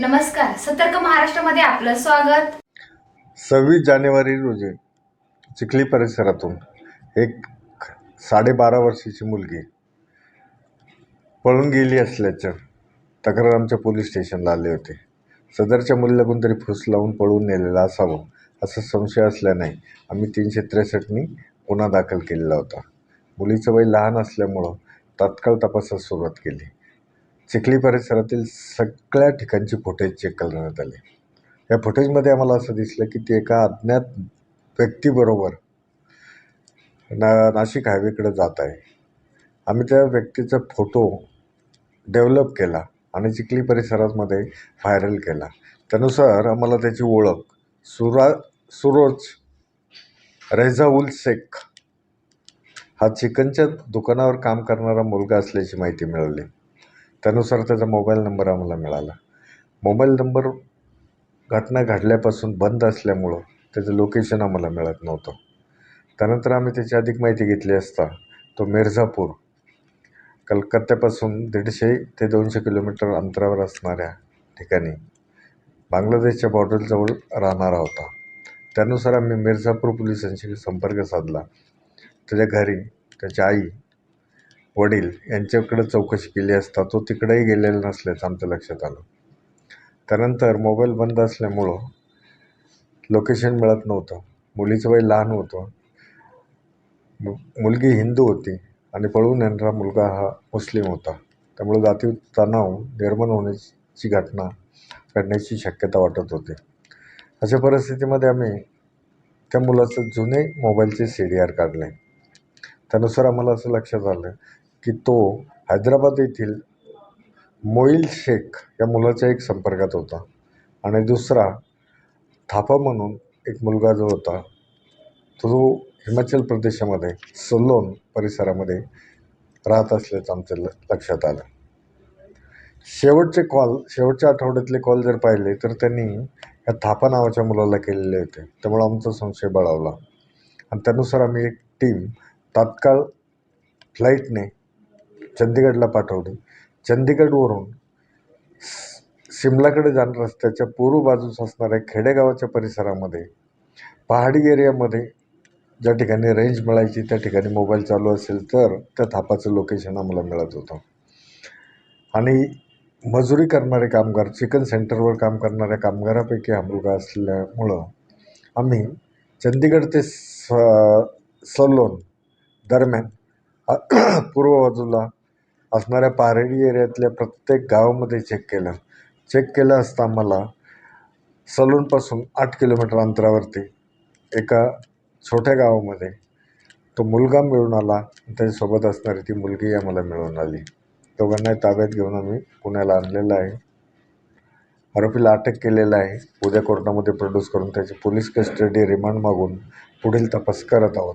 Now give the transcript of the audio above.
नमस्कार सतर्क महाराष्ट्रामध्ये आपलं स्वागत. सव्वीस जानेवारी रोजी चिखली परिसरातून एक साडेबारा वर्षाची मुलगी पळून गेली असल्याचं तक्रार आमच्या पोलीस स्टेशनला आले होते. सदरच्या मुलीला कोणतरी फुस लावून पळून नेलेला असावं असा संशय असल्याने आम्ही तीनशे त्रेसष्टनी गुन्हा दाखल केलेला होता. मुलीचं वय लहान असल्यामुळं तात्काळ तपासास सुरुवात केली. चिखली परिसरातील सगळ्या ठिकाणची फुटेज चेक करण्यात आले. या फुटेजमध्ये आम्हाला असं दिसलं की ती एका अज्ञात व्यक्तीबरोबर ना नाशिक हायवेकडे जात आहे. आम्ही त्या व्यक्तीचा फोटो डेव्हलप केला आणि चिखली परिसरामध्ये व्हायरल केला. त्यानुसार आम्हाला त्याची ओळख सुरा सुरोज रेझाउल शेख हा चिकनच्या दुकानावर काम करणारा मुलगा असल्याची माहिती मिळाली. त्यानुसार त्याचा मोबाईल नंबर आम्हाला मिळाला. मोबाईल नंबर घटना घडल्यापासून बंद असल्यामुळं त्याचं लोकेशन आम्हाला मिळत नव्हतं. त्यानंतर आम्ही त्याची अधिक माहिती घेतली असता तो मिर्झापूर कलकत्त्यापासून दीडशे ते दोनशे किलोमीटर अंतरावर असणाऱ्या ठिकाणी बांगलादेशच्या बॉर्डरजवळ राहणारा होता. त्यानुसार आम्ही मिर्झापूर पोलिसांशी संपर्क साधला. त्याच्या घरी त्याची आई वडील यांच्याकडं चौकशी केली असता तो तिकडेही गेलेला नसल्याचं आमच्या लक्षात आलं. त्यानंतर मोबाईल बंद असल्यामुळं लोकेशन मिळत नव्हतं. मुलीचं वय लहान होतं. मु मुलगी हिंदू होती आणि पळून येणारा मुलगा हा मुस्लिम होता. त्यामुळे जाती तणाव निर्माण होण्याची घटना घडण्याची शक्यता वाटत होती. अशा परिस्थितीमध्ये आम्ही त्या मुलाचं जुने मोबाईलचे सी डी आर काढले. त्यानुसार आम्हाला असं लक्षात आलं की तो हैदराबाद येथील मोईल शेख या मुलाच्या एक संपर्कात होता. आणि दुसरा थापा म्हणून एक मुलगा जो होता तो हिमाचल प्रदेशामध्ये सोलोन परिसरामध्ये राहत असल्याचं आमच्या ल लक्षात आलं. शेवटचे कॉल शेवटच्या आठवड्यातले कॉल जर पाहिले तर त्यांनी या थापा नावाच्या मुलाला केलेले होते. त्यामुळं आमचा संशय बळावला. आणि त्यानुसार आम्ही एक टीम तात्काळ फ्लाईटने चंदीगडला पाठवली. चंदीगडवरून सिमलाकडे जाणाऱ्या रस्त्याच्या पूर्व बाजूस असणाऱ्या खेडेगावाच्या परिसरामध्ये पहाडी एरियामध्ये ज्या ठिकाणी रेंज मिळायची त्या ठिकाणी मोबाईल चालू असेल तर त्या थापाचं लोकेशन आम्हाला मिळत होतं. आणि मजुरी करणारे कामगार चिकन सेंटरवर काम करणाऱ्या कामगारापैकी हा मुलगा असल्यामुळं आम्ही चंदीगड ते स सलोन दरम्यान पूर्व बाजूला असणाऱ्या पारडी एरियातल्या प्रत्येक गावामध्ये चेक केलं. चेक केलं असता आम्हाला सलूनपासून आठ किलोमीटर अंतरावरती एका छोट्या गावामध्ये तो मुलगा मिळून आला. त्याच्यासोबत असणारी ती मुलगी आम्हाला मिळून आली. दोघांनाही ताब्यात घेऊन आम्ही पुण्याला आणलेलं आहे. आरोपीला अटक केलेलं आहे. उद्या कोर्टामध्ये प्रोड्यूस करून त्याची पोलीस कस्टडी रिमांड मागून पुढील तपास करत आहोत.